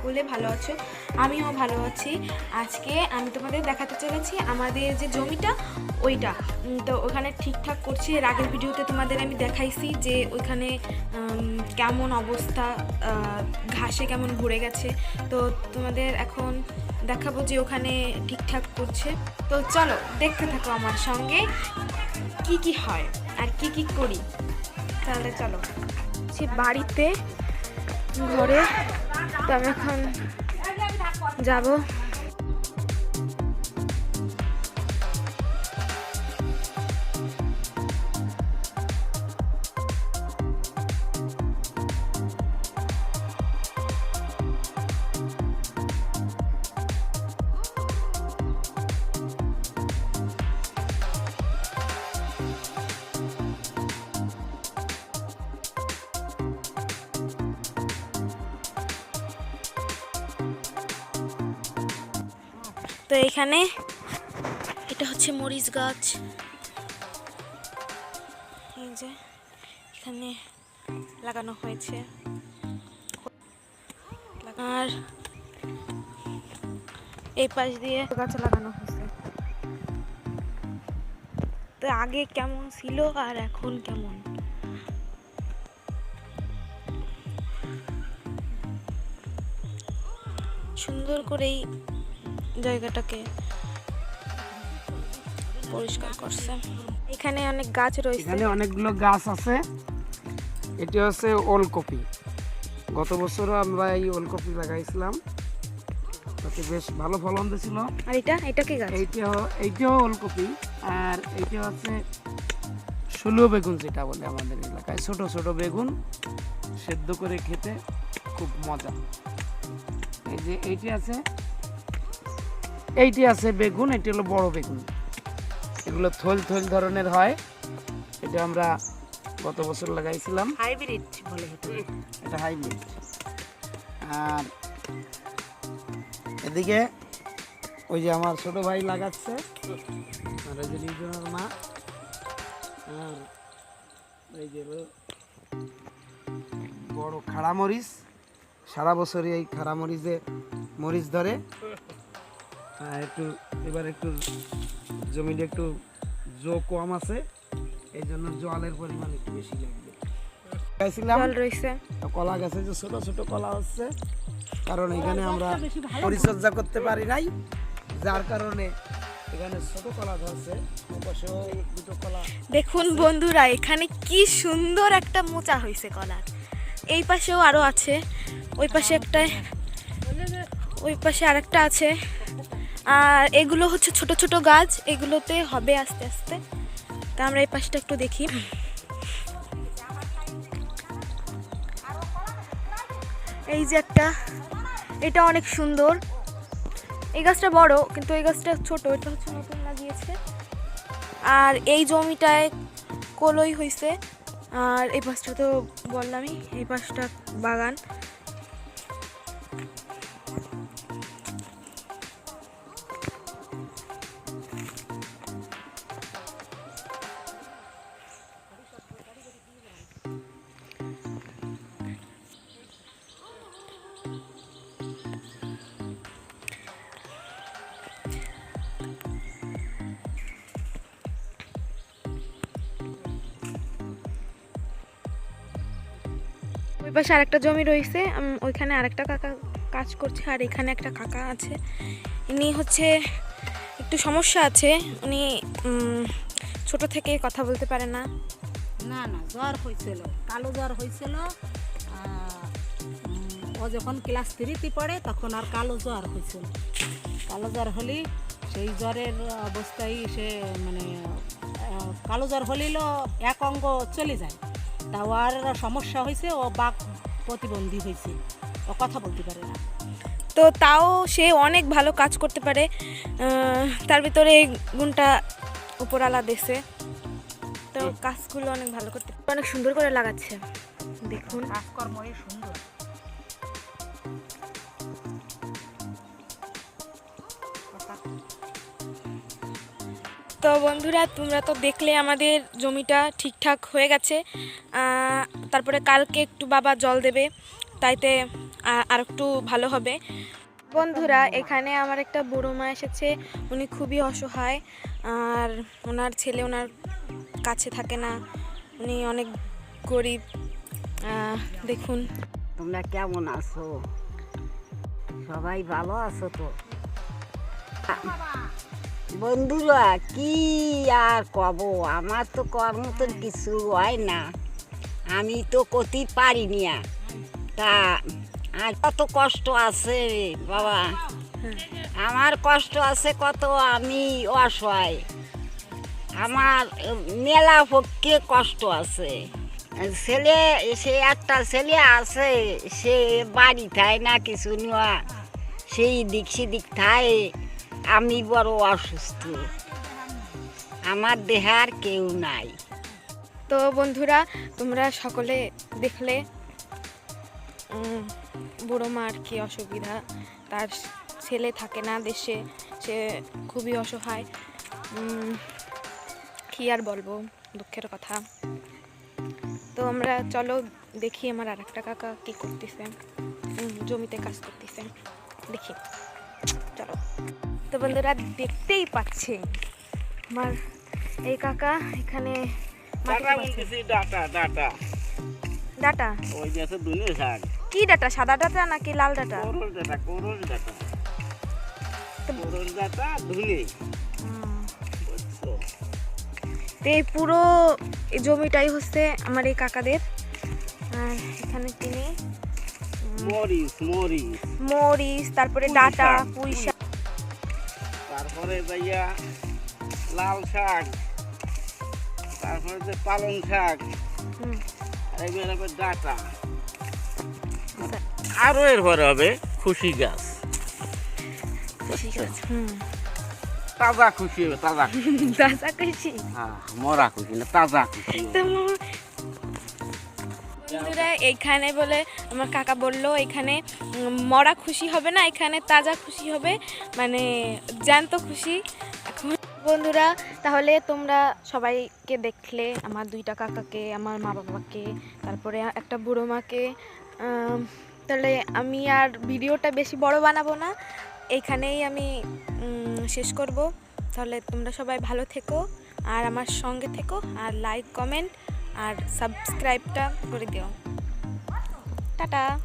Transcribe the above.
সকলে ভালো আছো? আমিও ভালো আছি। আজকে আমি তোমাদের দেখাতে চলেছি আমাদের যে জমিটা, ওইটা। তো ওখানে ঠিকঠাক করছি। এর আগের ভিডিওতে তোমাদের আমি দেখাইছি যে ওইখানে কেমন অবস্থা ঘাসে কেমন ভরে গেছে। তো তোমাদের এখন দেখাবো যে ওখানে ঠিকঠাক করছে। তো চলো, দেখতে থাকো আমার সঙ্গে কি কি হয় আর কি কি করি। তাহলে চলো। সে বাড়িতে, ঘরে তো আমি এখন যাব। তো এখানে এটা হচ্ছে মরিচ গাছ। এই যে এখানে লাগানো হয়েছে। আর এই পাশ দিয়ে গাছ লাগানো হয়েছে। তো আগে কেমন ছিল আর এখন কেমন? সুন্দর করেই জায়গাটাকে পরিষ্কার করছে। এখানে অনেক গাছ রয়েছে। এখানে অনেকগুলো গাছ আছে। এটি হচ্ছে ওলকপি। গত বছরও আমরা এই ওলকপি লাগাইছিলাম। তাতে বেশ ভালো ফলন দিয়েছিল আর এটা? এটা কি গাছ? এইটা এইটাও ওলকপি। আর এইটা হচ্ছে ষোলো বেগুন যেটা বলে আমাদের এলাকায়। ছোট ছোট বেগুন সেদ্ধ করে খেতে খুব মজা। এই যে এইটি আছে। এইটি আছে বেগুন এটি হলো বড় বেগুন। এগুলো থল থল ধরনের হয়। এটা আমরা গত বছর লাগাইছিলাম। হাইব্রিড বলে এটা। হাইব্রিড। আর এদিকে ওই যে আমার ছোট ভাই লাগাচ্ছে। আর ওই যে মা। আর এই যে বড় খাড়া মরিচ। সারা বছরই এই খাড়া মরিচে মরিচ ধরে। একটু এবার একটু জমিতে একটু জো কম আছে এই জন্য জলের পরিমাণ একটু বেশি লাগবে। গাইছিলাম কলা গাছে যে ছোট ছোট কলা হচ্ছে কারণ এখানে আমরা পরিচর্যা করতে পারি নাই যার কারণে এখানে ছোট কলা ধরছে দুটো কলা দেখুন বন্ধুরা এখানে কি সুন্দর একটা মোচা হয়েছে কলার। এই পাশেও আরও আছে ওই পাশে একটা ওই পাশে আরেকটা আছে। আর এগুলো হচ্ছে ছোট ছোট গাছ, এগুলোতে হবে আস্তে আস্তে। তা আমরা এই পাশটা একটু দেখি। এই যে একটা, এটা অনেক সুন্দর। এই গাছটা বড়, কিন্তু এই গাছটা ছোট, এটা হচ্ছে নতুন লাগিয়েছে। আর এই জমিটায় কলই হয়েছে আর এই পাশটা তো বললামই, এই পাশটা বাগান। ওই পাশে আরেকটা জমি রয়েছে ওইখানে আরেকটা কাকা কাজ করছে, আর এখানে একটা কাকা আছে। ইনি হচ্ছে একটু সমস্যা আছে, উনি ছোট থেকে কথা বলতে পারে না। না না, জ্বর হয়েছিল, কালো জ্বর হয়েছিল ও যখন ক্লাস থ্রিতে পড়ে, তখন আর কালো জ্বর হয়েছিল। কালো জ্বর হলে, সেই জ্বরের অবস্থায় সে মানে কালো জ্বর হলিল, এক অঙ্গ চলে যায়। তা সমস্যা হয়েছে ও বাক প্রতিবন্ধী হয়েছে। ও কথা বলতে পারে না। তো তাও সে অনেক ভালো কাজ করতে পারে। তার ভিতরে এই গুণটা উপরালা দেশে তো কাজগুলো অনেক ভালো করতে অনেক সুন্দর করে লাগাচ্ছে। দেখুন। কাজকর্ম সুন্দর। তো বন্ধুরা তোমরা তো দেখলে আমাদের জমিটা ঠিকঠাক হয়ে গেছে। তারপরে কালকে একটু বাবা জল দেবে তাইতে আর একটু ভালো হবে। বন্ধুরা এখানে আমার একটা বুড়ো মা এসেছে উনি খুবই অসহায়। আর ওনার ছেলে ওনার কাছে থাকে না উনি অনেক গরিব। দেখুন। তোমরা কেমন আছো? সবাই ভালো আছো তো? বন্ধুরা, কি আর কব? আমার তো কর মতন কিছু হয় না। আমি তো করতে পারিনি। তা, আর কত কষ্ট আছে বাবা। আমার কষ্ট আছে কত আমি অসহায়। আমার মেলা পক্ষে কষ্ট আছে। ছেলে, সে একটা ছেলে আছে, সে বাড়ি থায় না কিছু নেওয়া। সেই দিক সেদিক থায়। আমি বড় অসুস্থ। আমার দেহার কেউ নাই। তো বন্ধুরা, তোমরা সকলে দেখলে বুড়ো মার কি অসুবিধা? তার ছেলে থাকে না দেশে, সে খুবই অসহায়। কি আর বলব, দুঃখের কথা। তো আমরা, চলো দেখি আমার আর একটা কাকা কি করতেছে। জমিতে কাজ করতেছে। দেখি। চলো। তো বন্ধুরা দেখতেই পাচ্ছে। আমার এই কাকা এখানে ডাটা ওই যে আছে দুনিয়া শাক। কি ডাটা? সাদা ডাটা নাকি লাল ডাটা? করল ডাটা করল ডাটা। করল ডাটা ধুনে। তো এই পুরো জমিটাই হচ্ছে আমার এই কাকাদের। আর এখানে তিনি মরিচ মরিচ। মরিচ তারপরে ডাটা শাক, পুঁই শাক। তারপরে যাইয়া লাল শাক তারপরে যে পালং শাক আর এগুলো হবে ডাটা। আচ্ছা, আরও এরপরে হবে খুশি গাছ। তাজা খুশি হবে তাজা খুশি। দাদা খুশি? হ্যাঁ মরা খুশি না তাজা খুশি বন্ধুরা এইখানে বলে আমার কাকা বলল, এখানে মরা খুশি হবে না, এখানে তাজা খুশি হবে। মানে জ্যান্ত খুশি। বন্ধুরা, তাহলে তোমরা সবাইকে দেখলে, আমার দুইটা কাকাকে, আমার মা বাবাকে, তারপরে একটা বুড়ো মাকে। তাহলে আমি আর ভিডিওটা বেশি বড় বানাবো না। এইখানেই আমি শেষ করব। তাহলে তোমরা সবাই ভালো থেকো, আর আমার সঙ্গে থেকো, আর লাইক কমেন্ট আর সাবস্ক্রাইবটা করে দিও। টাটা।